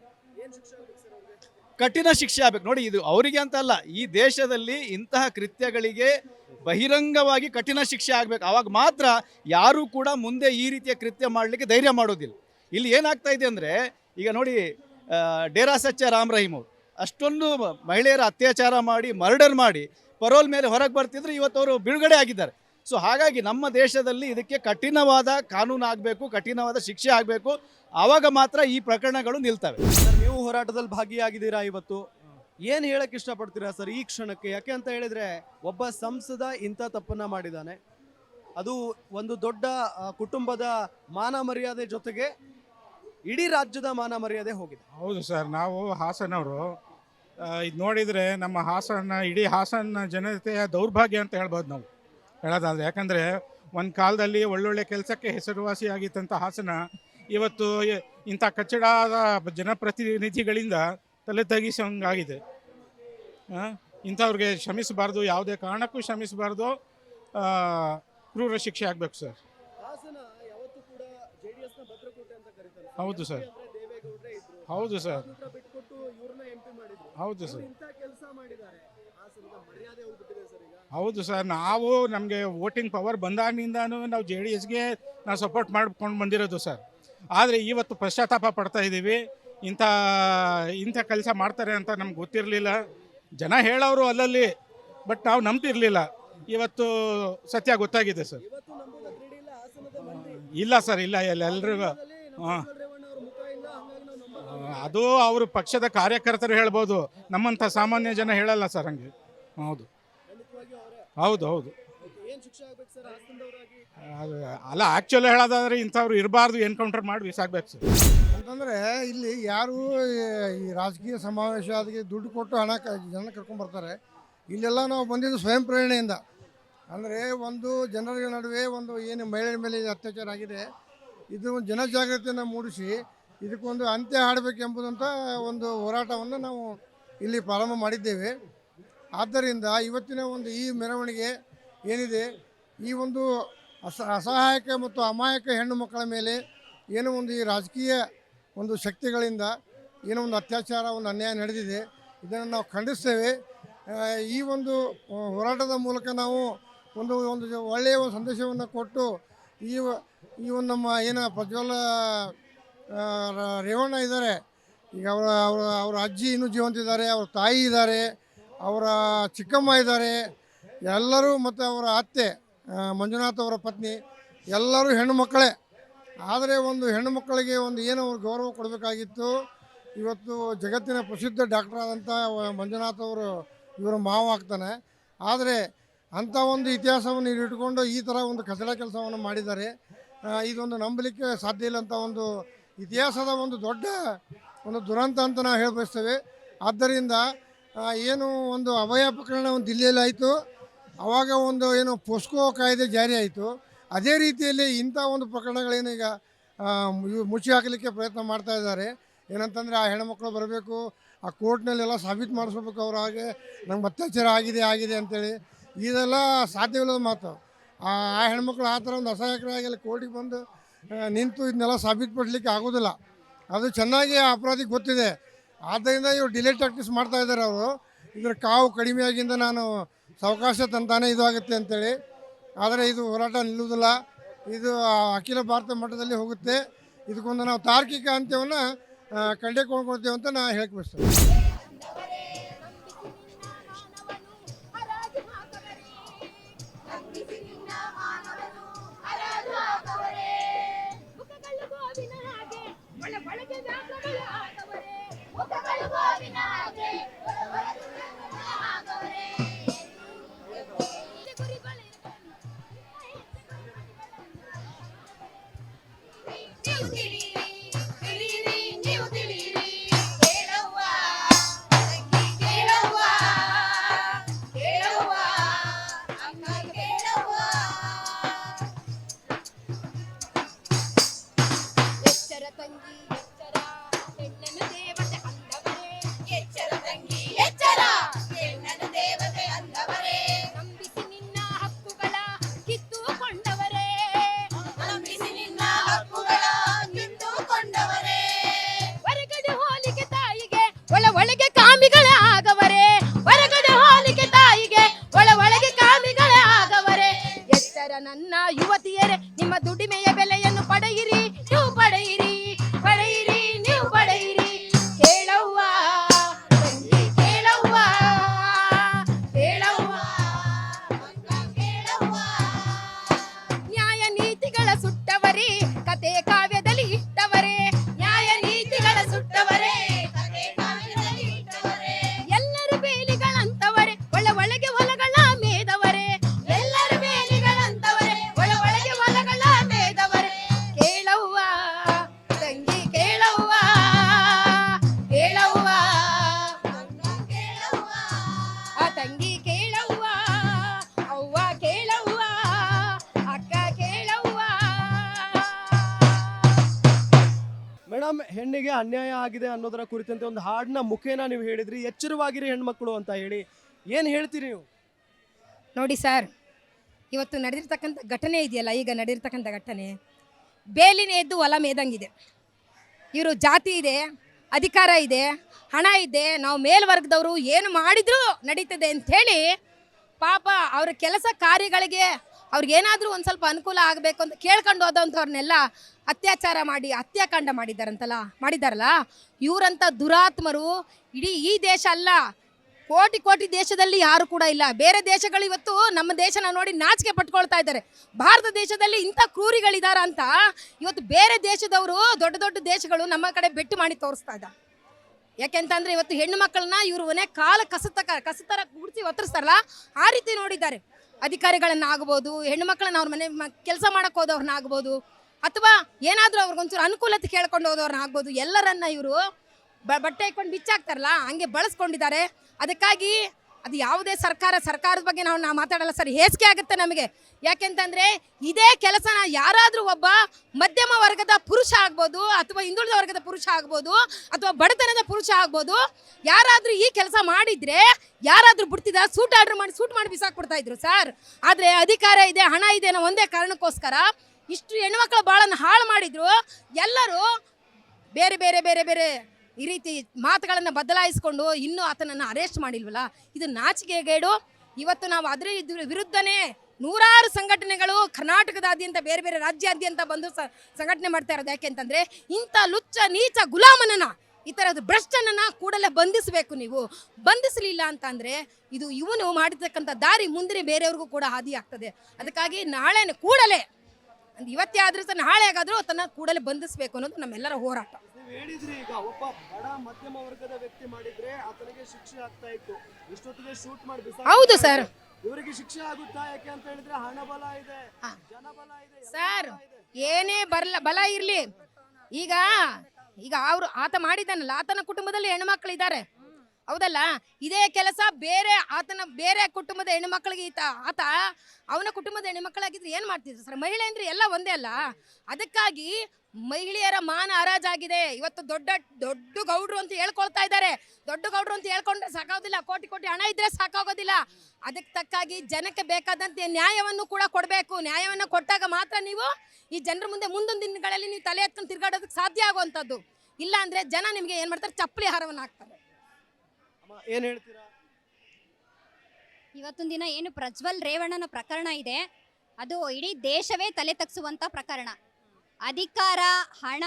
ಕಠಿಣ ಶಿಕ್ಷೆ ಆಗ್ಬೇಕು. ನೋಡಿ ಇದು ಅವರಿಗೆ ಅಂತ ಅಲ್ಲ ಈ ದೇಶದಲ್ಲಿ ಇಂತಹ ಕೃತ್ಯಗಳಿಗೆ ಬಹಿರಂಗವಾಗಿ ಕಠಿಣ ಶಿಕ್ಷೆ ಆಗಬೇಕು. ಆವಾಗ ಮಾತ್ರ ಯಾರೂ ಕೂಡ ಮುಂದೆ ಈ ರೀತಿಯ ಕೃತ್ಯ ಮಾಡಲಿಕ್ಕೆ ಧೈರ್ಯ ಮಾಡೋದಿಲ್ಲ. ಇಲ್ಲಿ ಏನಾಗ್ತಾ ಇದೆ ಅಂದರೆ ಈಗ ನೋಡಿ ಡೇರಾ ಸಚ್ಚ ರಾಮ್ ರಹೀಮ್ ಅವರು. ಅಷ್ಟೊಂದು ಮಹಿಳೆಯರ ಅತ್ಯಾಚಾರ ಮಾಡಿ ಮರ್ಡರ್ ಮಾಡಿ ಪರೋಲ್ ಮೇಲೆ ಹೊರಗೆ ಬರ್ತಿದ್ರೆ ಇವತ್ತು ಅವರು ಬಿಡುಗಡೆ ಆಗಿದ್ದಾರೆ. ಸೊ ಹಾಗಾಗಿ ನಮ್ಮ ದೇಶದಲ್ಲಿ ಇದಕ್ಕೆ ಕಠಿಣವಾದ ಕಾನೂನು ಆಗಬೇಕು ಕಠಿಣವಾದ ಶಿಕ್ಷೆ ಆಗಬೇಕು. ಆವಾಗ ಮಾತ್ರ ಈ ಪ್ರಕರಣಗಳು ನಿಲ್ತವೆ. ಸರ್ ನೀವು ಹೋರಾಟದಲ್ಲಿ ಭಾಗಿಯಾಗಿದ್ದೀರಾ ಇವತ್ತು? ಏನು ಹೇಳಕ್ಕೆ ಇಷ್ಟಪಡ್ತೀರಾ ಸರ್ ಈ ಕ್ಷಣಕ್ಕೆ? ಯಾಕೆ ಅಂತ ಹೇಳಿದರೆ ಒಬ್ಬ ಸಂಸದ ಇಂಥ ತಪ್ಪನ್ನು ಮಾಡಿದ್ದಾನೆ. ಅದು ಒಂದು ದೊಡ್ಡ ಕುಟುಂಬದ ಮಾನ ಮರ್ಯಾದೆ ಜೊತೆಗೆ ಇಡೀ ರಾಜ್ಯದ ಮಾನ ಮರ್ಯಾದೆ ಹೋಗಿದೆ. ಹೌದು ಸರ್ ನಾವು ಹಾಸನವರು ಇದು ನೋಡಿದರೆ ನಮ್ಮ ಹಾಸನ ಇಡೀ ಹಾಸನ ಜನತೆಯ ದೌರ್ಭಾಗ್ಯ ಅಂತ ಹೇಳ್ಬೋದು ನಾವು ಹೇಳೋದಾದ್ರೆ. ಯಾಕಂದರೆ ಒಂದು ಕಾಲದಲ್ಲಿ ಒಳ್ಳೊಳ್ಳೆ ಕೆಲಸಕ್ಕೆ ಹೆಸರುವಾಸಿಯಾಗಿತ್ತಂಥ ಹಾಸನ ಇವತ್ತು ಇಂಥ ಕಚ್ಚಡಾದ ಜನಪ್ರತಿನಿಧಿಗಳಿಂದ ತಲೆ ತಗ್ಗಿಸಂಗಾಗಿದೆ. ಇಂಥವ್ರಿಗೆ ಶ್ರಮಿಸಬಾರ್ದು ಯಾವುದೇ ಕಾರಣಕ್ಕೂ ಶ್ರಮಿಸಬಾರ್ದು ಕ್ರೂರ ಶಿಕ್ಷೆ ಆಗಬೇಕು ಸರ್. ಹೌದು ಸರ್. ಹೌದು ಸರ್. ಹೌದು ಸರ್. ಹೌದು ಸರ್ ನಾವು ನಮಗೆ ವೋಟಿಂಗ್ ಪವರ್ ಬಂದಾಗಿಂದನೂ ನಾವು ಜೆ ಡಿ ಎಸ್ಗೆ ನಾವು ಸಪೋರ್ಟ್ ಮಾಡ್ಕೊಂಡು ಬಂದಿರೋದು ಸರ್. ಆದರೆ ಇವತ್ತು ಪಶ್ಚಾತ್ತಾಪ ಪಡ್ತಾ ಇದ್ದೀವಿ ಇಂಥ ಇಂಥ ಕೆಲಸ ಮಾಡ್ತಾರೆ ಅಂತ ನಮ್ಗೆ ಗೊತ್ತಿರಲಿಲ್ಲ. ಜನ ಹೇಳೋರು ಅಲ್ಲಲ್ಲಿ ಬಟ್ ನಾವು ನಂಬ್ತಿರಲಿಲ್ಲ. ಇವತ್ತು ಸತ್ಯ ಗೊತ್ತಾಗಿದೆ ಸರ್. ಇಲ್ಲ ಸರ್ ಇಲ್ಲ ಎಲ್ಲ ಎಲ್ರಿಗೂ ಹಾಂ. ಅದು ಅವರು ಪಕ್ಷದ ಕಾರ್ಯಕರ್ತರು ಹೇಳ್ಬೋದು. ನಮ್ಮಂಥ ಸಾಮಾನ್ಯ ಜನ ಹೇಳಲ್ಲ ಸರ್ ಹಂಗೆ. ಹೌದು. ಹೌದು ಹೌದು. ಅದು ಅಲ್ಲ ಆ್ಯಕ್ಚುಲಿ ಹೇಳೋದಾದ್ರೆ ಇಂಥವ್ರು ಇರಬಾರ್ದು ಎನ್ಕೌಂಟರ್ ಮಾಡಿ ಬಿಸಾಕ್ಬೇಕು ಸರ್. ಅಂತಂದರೆ ಇಲ್ಲಿ ಯಾರು ಈ ರಾಜಕೀಯ ಸಮಾವೇಶ ಅದಕ್ಕೆ ದುಡ್ಡು ಕೊಟ್ಟು ಹಣ ಜನ ಕರ್ಕೊಂಡ್ಬರ್ತಾರೆ ಇಲ್ಲೆಲ್ಲ ನಾವು ಬಂದಿದ್ದು ಸ್ವಯಂ ಪ್ರೇರಣೆಯಿಂದ. ಅಂದರೆ ಒಂದು ಜನರ ನಡುವೆ ಒಂದು ಏನು ಮಹಿಳೆಯರ ಮೇಲೆ ಅತ್ಯಾಚಾರ ಆಗಿದೆ. ಇದು ಒಂದು ಜನಜಾಗೃತಿಯನ್ನು ಮೂಡಿಸಿ ಇದಕ್ಕೊಂದು ಅಂತ್ಯ ಹಾಡಬೇಕೆಂಬುದಂಥ ಒಂದು ಹೋರಾಟವನ್ನು ನಾವು ಇಲ್ಲಿ ಪ್ರಾರಂಭ ಮಾಡಿದ್ದೇವೆ. ಆದ್ದರಿಂದ ಇವತ್ತಿನ ಒಂದು ಈ ಮೆರವಣಿಗೆ ಏನಿದೆ, ಈ ಒಂದು ಅಸ, ಅಸಹಾಯಕ ಮತ್ತು ಅಮಾಯಕ ಹೆಣ್ಣು ಮಕ್ಕಳ ಮೇಲೆ ಏನೋ ಒಂದು ಈ ರಾಜಕೀಯ ಒಂದು ಶಕ್ತಿಗಳಿಂದ ಏನೋ ಒಂದು ಅತ್ಯಾಚಾರ, ಒಂದು ಅನ್ಯಾಯ ನಡೆದಿದೆ. ಇದನ್ನು ನಾವು ಖಂಡಿಸ್ತೇವೆ. ಈ ಒಂದು ಹೋರಾಟದ ಮೂಲಕ ನಾವು ಒಂದು ಒಂದು ಒಳ್ಳೆಯ ಒಂದು ಸಂದೇಶವನ್ನು ಕೊಟ್ಟು ಈ ಈ ಒಂದು ನಮ್ಮ ಏನು ಪ್ರಜ್ವಲ ರೇವಣ್ಣ ಇದ್ದಾರೆ. ಈಗ ಅವರ ಅವರ ಅವರ ಅಜ್ಜಿ ಇನ್ನೂ ಜೀವಂತಿದ್ದಾರೆ ಅವ್ರ ತಾಯಿ ಇದ್ದಾರೆ, ಅವರ ಚಿಕ್ಕಮ್ಮ ಇದ್ದಾರೆ, ಎಲ್ಲರೂ ಮತ್ತು ಅವರ ಅತ್ತೆ ಮಂಜುನಾಥ್ ಅವರ ಪತ್ನಿ, ಎಲ್ಲರೂ ಹೆಣ್ಣು ಮಕ್ಕಳೇ. ಆದರೆ ಒಂದು ಹೆಣ್ಣು ಮಕ್ಕಳಿಗೆ ಒಂದು ಏನೋ ಗೌರವ ಕೊಡಬೇಕಾಗಿತ್ತು. ಇವತ್ತು ಜಗತ್ತಿನ ಪ್ರಸಿದ್ಧ ಡಾಕ್ಟರ್ ಆದಂಥ ಮಂಜುನಾಥ್ ಅವರು ಇವರು ಮಾವ ಆಗ್ತಾನೆ ಆದರೆ ಅಂಥ ಒಂದು ಇತಿಹಾಸವನ್ನು ಇಟ್ಕೊಂಡು ಈ ಥರ ಒಂದು ಕಸಡ ಕೆಲಸವನ್ನು ಮಾಡಿದ್ದಾರೆ. ಇದೊಂದು ನಂಬಲಿಕ್ಕೆ ಸಾಧ್ಯ ಇಲ್ಲ ಅಂತ ಒಂದು ಇತಿಹಾಸದ ಒಂದು ದೊಡ್ಡ ಒಂದು ದುರಂತ ಅಂತ ನಾವು ಹೇಳ್ಬಯಸ್ತೇವೆ. ಆದ್ದರಿಂದ ಏನು ಒಂದು ಅವಯ ಪ್ರಕರಣ ಒಂದು ದಿಲ್ಲಿಯಲ್ಲಿ ಆಯಿತು. ಆವಾಗ ಒಂದು ಏನು ಪೋಸ್ಕೋ ಕಾಯ್ದೆ ಜಾರಿ ಆಯಿತು. ಅದೇ ರೀತಿಯಲ್ಲಿ ಇಂಥ ಒಂದು ಪ್ರಕರಣಗಳೇನು ಈಗ ಮುಚ್ಚಿ ಹಾಕಲಿಕ್ಕೆ ಪ್ರಯತ್ನ ಮಾಡ್ತಾ ಇದ್ದಾರೆ. ಏನಂತಂದರೆ ಆ ಹೆಣ್ಮಕ್ಳು ಬರಬೇಕು, ಆ ಕೋರ್ಟ್ನಲ್ಲೆಲ್ಲ ಸಾಬೀತು ಮಾಡಿಸ್ಬೇಕು ಅವ್ರ ಹಾಗೆ. ನಮ್ಗೆ ಅತ್ಯಾಚಾರ ಆಗಿದೆ ಆಗಿದೆ ಅಂತೇಳಿ. ಇದೆಲ್ಲ ಸಾಧ್ಯವಿಲ್ಲದ ಮಾತು. ಆ ಹೆಣ್ಮಕ್ಳು ಆ ಥರ ಒಂದು ಅಸಹಾಯಕರಾಗಿ ಅಲ್ಲಿ ಕೋರ್ಟಿಗೆ ಬಂದು ನಿಂತು ಇದನ್ನೆಲ್ಲ ಸಾಬೀತುಪಡಿಸ್ಲಿಕ್ಕೆ ಆಗೋದಿಲ್ಲ. ಅದು ಚೆನ್ನಾಗಿ ಅಪರಾಧಿ ಅಪರಾಧಿಗೆ ಗೊತ್ತಿದೆ. ಆದ್ದರಿಂದ ಇವರು ಡಿಲೇ ಟ್ಯಾಕ್ಟಿಸ್ ಮಾಡ್ತಾ ಇದ್ದಾರೆ ಅವರು. ಇದ್ರ ಕಾವು ಕಡಿಮೆ ಆಗಿಂದ ನಾನು ಸಾವಕಾಶ ತಂತಾನೆ ಇದು ಆಗುತ್ತೆ ಅಂತೇಳಿ. ಆದರೆ ಇದು ಹೋರಾಟ ನಿಲ್ಲುವುದಿಲ್ಲ. ಇದು ಅಖಿಲ ಭಾರತ ಮಟ್ಟದಲ್ಲಿ ಹೋಗುತ್ತೆ. ಇದಕ್ಕೊಂದು ನಾವು ತಾರ್ಕಿಕ ಅಂತ್ಯವನ್ನು ಕಂಡೆ ಕೊಂಡ್ಕೊಳ್ತೇವೆ ಅಂತ ನಾನು ಹೇಳಕ್ಕೆ ಬಯಸ್ತೇನೆ. ಎಚ್ಚರ ಹೆಣ್ಣಿಗೆ ಅನ್ಯಾಯ ಆಗಿದೆ ಅನ್ನೋದರ ಕುರಿತಂತೆ ಒಂದು ಹಾಡಿನ ಮುಖೇನ ನೀವು ಹೇಳಿದ್ರಿ. ಎಚ್ಚರವಾಗಿರಿ ಹೆಣ್ಮಕ್ಳು ಅಂತ ಹೇಳಿ. ಏನು ಹೇಳ್ತೀರಿ ನೀವು? ನೋಡಿ ಸರ್, ಇವತ್ತು ನಡೆದಿರ್ತಕ್ಕಂಥ ಘಟನೆ ಇದೆಯಲ್ಲ, ಈಗ ನಡೆದಿರ್ತಕ್ಕಂಥ ಘಟನೆ. ಬೇಲಿನ ಎದ್ದು ಹೊಲ ಮೇದಂಗಿದೆ. ಇವರು ಜಾತಿ ಇದೆ, ಅಧಿಕಾರ ಇದೆ, ಹಣ ಇದೆ, ನಾವು ಮೇಲ್ವರ್ಗದವರು ಏನು ಮಾಡಿದರೂ ನಡೀತದೆ ಅಂಥೇಳಿ ಪಾಪ ಅವರ ಕೆಲಸ ಕಾರ್ಯಗಳಿಗೆ ಅವ್ರಿಗೇನಾದರೂ ಒಂದು ಸ್ವಲ್ಪ ಅನುಕೂಲ ಆಗಬೇಕು ಅಂತ ಕೇಳ್ಕೊಂಡು ಹೋದಂಥವ್ರನ್ನೆಲ್ಲ ಅತ್ಯಾಚಾರ ಮಾಡಿ, ಹತ್ಯಾಕಾಂಡ ಮಾಡಿದ್ದಾರಂತಲ್ಲ, ಮಾಡಿದ್ದಾರಲ್ಲ? ಇವರಂಥ ದುರಾತ್ಮರು, ಇಡೀ ಈ ದೇಶ ಅಲ್ಲ. ಕೋಟಿ ಕೋಟಿ ದೇಶದಲ್ಲಿ ಯಾರು ಕೂಡ ಇಲ್ಲ. ಬೇರೆ ದೇಶಗಳು ಇವತ್ತು ನಮ್ಮ ದೇಶನ ನೋಡಿ ನಾಚಿಕೆ ಪಟ್ಕೊಳ್ತಾ ಇದ್ದಾರೆ. ಭಾರತ ದೇಶದಲ್ಲಿ ಇಂಥ ಕ್ರೂರಿಗಳಿದಾರ ಅಂತ ಇವತ್ತು ಬೇರೆ ದೇಶದವರು ದೊಡ್ಡ ದೊಡ್ಡ ದೇಶಗಳು ನಮ್ಮ ಕಡೆ ಬೆಟ್ಟು ಮಾಡಿ ತೋರಿಸ್ತಾ ಇದ್ದ ಯಾಕೆಂತಂದ್ರೆ ಇವತ್ತು ಹೆಣ್ಣು ಮಕ್ಕಳನ್ನ ಇವರು ಮನೆ ಕಾಲ ಕಸತ, ಕಸತರ ಗುಡಿಸಿ ಒತ್ತರಿಸ್ತಾರಲ್ಲ, ಆ ರೀತಿ ನೋಡಿದ್ದಾರೆ. ಅಧಿಕಾರಿಗಳನ್ನ ಆಗ್ಬೋದು ಹೆಣ್ಣು ಮಕ್ಕಳನ್ನ ಅವ್ರ ಮನೆ ಕೆಲಸ ಮಾಡಕ್ ಹೋದವ್ರನ್ನ ಆಗ್ಬೋದು ಅಥವಾ ಏನಾದರೂ ಅವ್ರಿಗೊಂಚೂರು ಅನುಕೂಲತೆ ಕೇಳ್ಕೊಂಡು ಹೋದವ್ರನ್ನ ಆಗ್ಬೋದು ಎಲ್ಲರನ್ನ ಇವರು ಬಟ್ಟೆ ಇಟ್ಕೊಂಡು ಬಿಚ್ಚಾಕ್ತಾರಲ್ಲ, ಹಂಗೆ ಬಳಸ್ಕೊಂಡಿದ್ದಾರೆ. ಅದಕ್ಕಾಗಿ ಅದು ಯಾವುದೇ ಸರ್ಕಾರ, ಸರ್ಕಾರದ ಬಗ್ಗೆ ನಾವು ನಾವು ಮಾತಾಡಲ್ಲ ಸರ್. ಹೇಸಿಗೆ ಆಗುತ್ತೆ ನಮಗೆ. ಯಾಕೆಂತಂದರೆ ಇದೇ ಕೆಲಸನ ಯಾರಾದರೂ ಒಬ್ಬ ಮಧ್ಯಮ ವರ್ಗದ ಪುರುಷ ಆಗ್ಬೋದು, ಅಥವಾ ಹಿಂದುಳಿದ ವರ್ಗದ ಪುರುಷ ಆಗ್ಬೋದು, ಅಥವಾ ಬಡತನದ ಪುರುಷ ಆಗ್ಬೋದು, ಯಾರಾದರೂ ಈ ಕೆಲಸ ಮಾಡಿದ್ರೆ ಯಾರಾದರೂ ಬಿಡ್ತಿದ್ದ, ಸೂಟ್ ಆರ್ಡರ್ ಮಾಡಿ, ಸೂಟ್ ಮಾಡಿ ಬಿಸಾಕ್ಬಿಡ್ತಾ ಇದ್ರು ಸರ್. ಆದರೆ ಅಧಿಕಾರ ಇದೆ, ಹಣ ಇದೆ ಅನ್ನೋ ಒಂದೇ ಕಾರಣಕ್ಕೋಸ್ಕರ ಇಷ್ಟು ಹೆಣ್ಮಕ್ಳು ಭಾಳನ್ನು ಹಾಳು ಮಾಡಿದ್ರು. ಎಲ್ಲರೂ ಬೇರೆ ಬೇರೆ ಬೇರೆ ಬೇರೆ ಈ ರೀತಿ ಮಾತುಗಳನ್ನು ಬದಲಾಯಿಸಿಕೊಂಡು ಇನ್ನೂ ಆತನನ್ನು ಅರೆಸ್ಟ್ ಮಾಡಿಲ್ವಲ್ಲ? ಇದು ನಾಚಿಕೆಗೇಡು. ಇವತ್ತು ನಾವು ಅದರ ವಿರುದ್ಧನೇ ನೂರಾರು ಸಂಘಟನೆಗಳು ಕರ್ನಾಟಕದಾದ್ಯಂತ ಬೇರೆ ಬೇರೆ ರಾಜ್ಯಾದ್ಯಂತ ಬಂದು ಸಂಘಟನೆ ಮಾಡ್ತಾ ಇರೋದು ಯಾಕೆಂತಂದರೆ ಇಂಥ ಲುಚ್ಚ, ನೀಚ ಗುಲಾಮನನ್ನ, ಈ ಥರದ ಭ್ರಷ್ಟನನ್ನು ಕೂಡಲೇ ಬಂಧಿಸಬೇಕು ನೀವು. ಬಂಧಿಸಲಿಲ್ಲ ಅಂತಂದರೆ ಇದು ಇವನು ಮಾಡಿರ್ತಕ್ಕಂಥ ದಾರಿ ಮುಂದೆ ಬೇರೆಯವ್ರಿಗೂ ಕೂಡ ಹಾದಿ ಆಗ್ತದೆ. ಅದಕ್ಕಾಗಿ ನಾಳೆ ಕೂಡಲೇ, ಇವತ್ತೇ ಆದ್ರೂ ಸಹ ನಾಳೆ ಆಗಾದರೂ ತನ್ನ ಕೂಡಲೇ ಬಂಧಿಸಬೇಕು ಅನ್ನೋದು ನಮ್ಮೆಲ್ಲರ ಹೋರಾಟ. ಹೇಳಿದ್ರಿ ಈಗ ಒಬ್ಬ ಬಡ ಮಧ್ಯಮ ವರ್ಗದ ವ್ಯಕ್ತಿ ಮಾಡಿದ್ರೆ ಆತನಿಗೆ ಶಿಕ್ಷೆ ಆಗ್ತಾ ಇತ್ತು. ಇಷ್ಟೊತ್ತಿಗೆ ಶೂಟ್ ಮಾಡಿದ್ರು ಹೌದು ಸರ್. ಇವರಿಗೆ ಶಿಕ್ಷೆ ಆಗುತ್ತಾ ಯಾಕೆ ಅಂತ ಹೇಳಿದ್ರೆ ಹಣ ಬಲ ಇದೆ. ಜನಬಲ ಇದೆ ಸರ್ ಏನೇ ಬರಲ್ಲ ಬಲ ಇರಲಿ. ಈಗ ಈಗ ಅವರು ಆತ ಮಾಡಿದ್ದಾನಲ್ಲ ಆತನ ಕುಟುಂಬದಲ್ಲಿ ಹೆಣ್ಮಕ್ಳು ಇದ್ದಾರೆ ಹೌದಲ್ಲ? ಇದೇ ಕೆಲಸ ಬೇರೆ ಆತನ, ಬೇರೆ ಕುಟುಂಬದ ಹೆಣ್ಣುಮಕ್ಳಿಗೆ ಈತ, ಆತ ಅವನ ಕುಟುಂಬದ ಹೆಣ್ಣುಮಕ್ಕಳಾಗಿದ್ರೆ ಏನು ಮಾಡ್ತಿದ್ರು ಸರ್? ಮಹಿಳೆ ಅಂದರೆ ಎಲ್ಲ ಒಂದೇ ಅಲ್ಲ? ಅದಕ್ಕಾಗಿ ಮಹಿಳೆಯರ ಮಾನ ಹರಾಜಾಗಿದೆ. ಇವತ್ತು ದೊಡ್ಡ ದೊಡ್ಡ ಗೌಡ್ರು ಅಂತ ಹೇಳ್ಕೊಳ್ತಾ ಇದ್ದಾರೆ. ದೊಡ್ಡ ಗೌಡ್ರು ಅಂತ ಹೇಳ್ಕೊಂಡ್ರೆ ಸಾಕಾಗೋದಿಲ್ಲ. ಕೋಟಿ ಕೋಟಿ ಹಣ ಇದ್ರೆ ಸಾಕಾಗೋದಿಲ್ಲ. ಅದಕ್ಕೆ ತಕ್ಕಾಗಿ ಜನಕ್ಕೆ ಬೇಕಾದಂತೆ ನ್ಯಾಯವನ್ನು ಕೂಡ ಕೊಡಬೇಕು. ನ್ಯಾಯವನ್ನು ಕೊಟ್ಟಾಗ ಮಾತ್ರ ನೀವು ಈ ಜನರ ಮುಂದೆ ಮುಂದೊಂದು ದಿನಗಳಲ್ಲಿ ನೀವು ತಲೆ ಎತ್ಕೊಂಡು ತಿರ್ಗಾಡೋದಕ್ಕೆ ಸಾಧ್ಯ ಆಗುವಂಥದ್ದು. ಇಲ್ಲ ಅಂದ್ರೆ ಜನ ನಿಮಗೆ ಏನು ಮಾಡ್ತಾರೆ? ಚಪ್ಪಲಿ ಹಾರವನ್ನು ಹಾಕ್ತಾರೆ ಅಮ್ಮ, ಏನ್ ಹೇಳ್ತೀರಾ? ದಿನ ಏನು ಪ್ರಜ್ವಲ್ ರೇವಣ್ಣನ ಪ್ರಕರಣ ಇದೆ. ಅದು ಇಡೀ ದೇಶವೇ ತಲೆ ತಗ್ಸುವಂತ ಪ್ರಕರಣ. ಅಧಿಕಾರ, ಹಣ,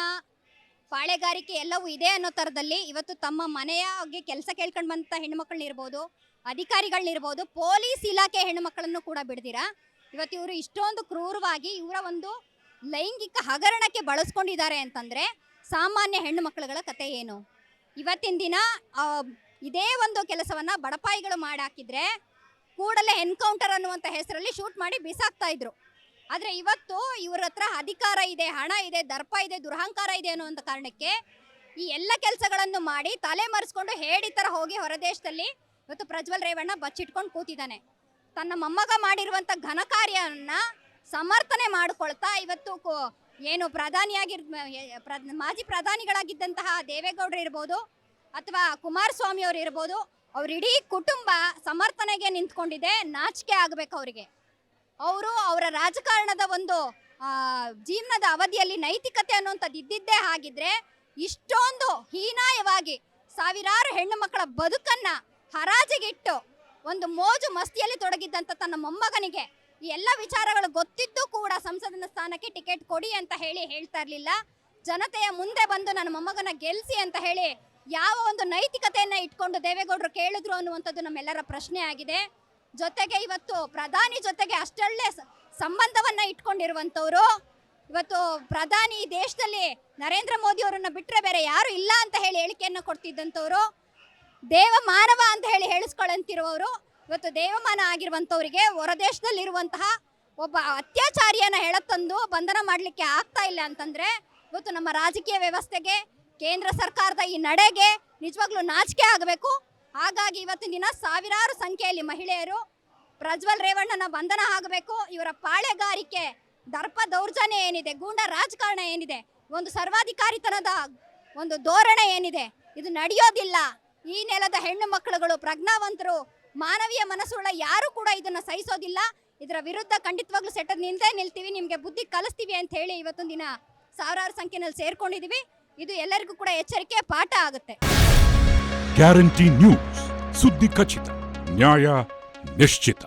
ಪಾಳೆಗಾರಿಕೆ ಎಲ್ಲವೂ ಇದೆ ಅನ್ನೋ ಥರದಲ್ಲಿ ಇವತ್ತು ತಮ್ಮ ಮನೆಯಾಗೆ ಕೆಲಸ ಕೇಳ್ಕೊಂಡು ಬಂತ ಹೆಣ್ಮಕ್ಳನ್ನಿರ್ಬೋದು ಅಧಿಕಾರಿಗಳನ್ನಿರ್ಬೋದು ಪೊಲೀಸ್ ಇಲಾಖೆ ಹೆಣ್ಣುಮಕ್ಕಳನ್ನು ಕೂಡ ಬಿಡ್ದಿರಾ? ಇವತ್ತು ಇವರು ಇಷ್ಟೊಂದು ಕ್ರೂರವಾಗಿ ಇವರ ಒಂದು ಲೈಂಗಿಕ ಹಗರಣಕ್ಕೆ ಬಳಸ್ಕೊಂಡಿದ್ದಾರೆ ಅಂತಂದ್ರೆ ಸಾಮಾನ್ಯ ಹೆಣ್ಣು ಮಕ್ಕಳುಗಳ ಕತೆ ಏನು? ಇವತ್ತಿನ ದಿನ ಇದೇ ಒಂದು ಕೆಲಸವನ್ನ ಬಡಪಾಯಿಗಳು ಮಾಡಾಕಿದ್ರೆ ಕೂಡಲೇ ಎನ್ಕೌಂಟರ್ ಅನ್ನುವಂಥ ಹೆಸರಲ್ಲಿ ಶೂಟ್ ಮಾಡಿ ಬಿಸಾಕ್ತಾ ಇದ್ರು. ಆದರೆ ಇವತ್ತು ಇವ್ರ ಹತ್ರ ಅಧಿಕಾರ ಇದೆ, ಹಣ ಇದೆ, ದರ್ಪ ಇದೆ, ದುರಹಂಕಾರ ಇದೆ ಅನ್ನುವಂಥ ಕಾರಣಕ್ಕೆ ಈ ಎಲ್ಲ ಕೆಲಸಗಳನ್ನು ಮಾಡಿ ತಲೆ ಮರೆಸ್ಕೊಂಡು ಹೇಳಿ ಥರ ಹೋಗಿ ಹೊರದೇಶದಲ್ಲಿ ಇವತ್ತು ಪ್ರಜ್ವಲ್ ರೇವಣ್ಣ ಬಚ್ಚಿಟ್ಕೊಂಡು ಕೂತಿದ್ದಾನೆ. ತನ್ನ ಮೊಮ್ಮಗ ಮಾಡಿರುವಂಥ ಘನ ಕಾರ್ಯವನ್ನ ಸಮರ್ಥನೆ ಮಾಡಿಕೊಳ್ತಾ ಇವತ್ತು ಏನು ಪ್ರಧಾನಿಯಾಗಿರ್ ಮಾಜಿ ಪ್ರಧಾನಿಗಳಾಗಿದ್ದಂತಹ ದೇವೇಗೌಡರು ಇರ್ಬೋದು ಅಥವಾ ಕುಮಾರಸ್ವಾಮಿ ಅವರು ಇರ್ಬೋದು, ಅವ್ರ ಇಡೀ ಕುಟುಂಬ ಸಮರ್ಥನೆಗೆ ನಿಂತ್ಕೊಂಡಿದೆ, ನಾಚಿಕೆ ಆಗಬೇಕು ಅವರಿಗೆ. ಅವರು ಅವರ ರಾಜಕಾರಣದ ಒಂದು ಜೀವನದ ಅವಧಿಯಲ್ಲಿ ನೈತಿಕತೆ ಅನ್ನುವಂಥದ್ದು ಇದ್ದಿದ್ದೇ ಆಗಿದ್ರೆ, ಇಷ್ಟೊಂದು ಹೀನಾಯವಾಗಿ ಸಾವಿರಾರು ಹೆಣ್ಣು ಮಕ್ಕಳ ಬದುಕನ್ನ ಹರಾಜಿಗಿಟ್ಟು ಒಂದು ಮೋಜು ಮಸ್ತಿಯಲ್ಲಿ ತೊಡಗಿದ್ದಂಥ ತನ್ನ ಮೊಮ್ಮಗನಿಗೆ ಈ ಎಲ್ಲ ವಿಚಾರಗಳು ಗೊತ್ತಿದ್ದು ಕೂಡ ಸಂಸದನ ಸ್ಥಾನಕ್ಕೆ ಟಿಕೆಟ್ ಕೊಡಿ ಅಂತ ಹೇಳಿ ಹೇಳ್ತಾ ಇರಲಿಲ್ಲ. ಜನತೆಯ ಮುಂದೆ ಬಂದು ನನ್ನ ಮೊಮ್ಮಗನ ಗೆಲ್ಸಿ ಅಂತ ಹೇಳಿ ಯಾವ ಒಂದು ನೈತಿಕತೆಯನ್ನು ಇಟ್ಕೊಂಡು ದೇವೇಗೌಡರು ಕೇಳಿದ್ರು ಅನ್ನುವಂಥದ್ದು ನಮ್ಮೆಲ್ಲರ ಪ್ರಶ್ನೆ ಆಗಿದೆ. ಜೊತೆಗೆ ಇವತ್ತು ಪ್ರಧಾನಿ ಜೊತೆಗೆ ಅಷ್ಟೊಳ್ಳೆ ಸಂಬಂಧವನ್ನು ಇಟ್ಕೊಂಡಿರುವಂಥವ್ರು, ಇವತ್ತು ಪ್ರಧಾನಿ ದೇಶದಲ್ಲಿ ನರೇಂದ್ರ ಮೋದಿ ಅವರನ್ನು ಬಿಟ್ಟರೆ ಬೇರೆ ಯಾರು ಇಲ್ಲ ಅಂತ ಹೇಳಿ ಹೇಳಿಕೆಯನ್ನು ಕೊಡ್ತಿದ್ದಂಥವ್ರು, ದೇವ ಮಾನವ ಅಂತ ಹೇಳಿ ಹೇಳಿಸ್ಕೊಳ್ಳಂತಿರುವವರು ಇವತ್ತು ದೇವಮಾನ ಆಗಿರುವಂಥವರಿಗೆ ಹೊರದೇಶದಲ್ಲಿರುವಂತಹ ಒಬ್ಬ ಅತ್ಯಾಚಾರಿಯನ್ನು ಹೇಳತ್ತಂದು ಬಂಧನ ಮಾಡಲಿಕ್ಕೆ ಆಗ್ತಾ ಇಲ್ಲ ಅಂತಂದರೆ, ಇವತ್ತು ನಮ್ಮ ರಾಜಕೀಯ ವ್ಯವಸ್ಥೆಗೆ ಕೇಂದ್ರ ಸರ್ಕಾರದ ಈ ನಡೆಗೆ ನಿಜವಾಗ್ಲೂ ನಾಚಿಕೆ ಆಗಬೇಕು. ಹಾಗಾಗಿ ಇವತ್ತಿನ ದಿನ ಸಾವಿರಾರು ಸಂಖ್ಯೆಯಲ್ಲಿ ಮಹಿಳೆಯರು ಪ್ರಜ್ವಲ್ ರೇವಣ್ಣನ ಬಂಧನ ಆಗಬೇಕು. ಇವರ ಪಾಳೆಗಾರಿಕೆ ದರ್ಪ ದೌರ್ಜನ್ಯ ಏನಿದೆ, ಗೂಂಡ ರಾಜಕಾರಣ ಏನಿದೆ, ಒಂದು ಸರ್ವಾಧಿಕಾರಿತನದ ಒಂದು ಧೋರಣೆ ಏನಿದೆ, ಇದು ನಡೆಯೋದಿಲ್ಲ. ಈ ನೆಲದ ಹೆಣ್ಣು ಮಕ್ಕಳುಗಳು ಪ್ರಜ್ಞಾವಂತರು, ಮಾನವೀಯ ಮನಸ್ಸುಳ್ಳ ಯಾರು ಕೂಡ ಇದನ್ನ ಸಹಿಸೋದಿಲ್ಲ. ಇದರ ವಿರುದ್ಧ ಖಂಡಿತವಾಗ್ಲೂ ಸೆಟ್ಟದ ನಿಂತೇ ನಿಲ್ತೀವಿ, ನಿಮಗೆ ಬುದ್ಧಿ ಕಲಿಸ್ತೀವಿ ಅಂತ ಹೇಳಿ ಇವತ್ತೊಂದು ದಿನ ಸಾವಿರಾರು ಸಂಖ್ಯೆನಲ್ಲಿ ಸೇರ್ಕೊಂಡಿದೀವಿ. ಇದು ಎಲ್ಲರಿಗೂ ಕೂಡ ಎಚ್ಚರಿಕೆ ಪಾಠ ಆಗುತ್ತೆ. ಗ್ಯಾರಂಟಿ ನ್ಯೂಸ್ ಸುದ್ದಿ ಖಚಿತ ನ್ಯಾಯ ನಿಶ್ಚಿತ.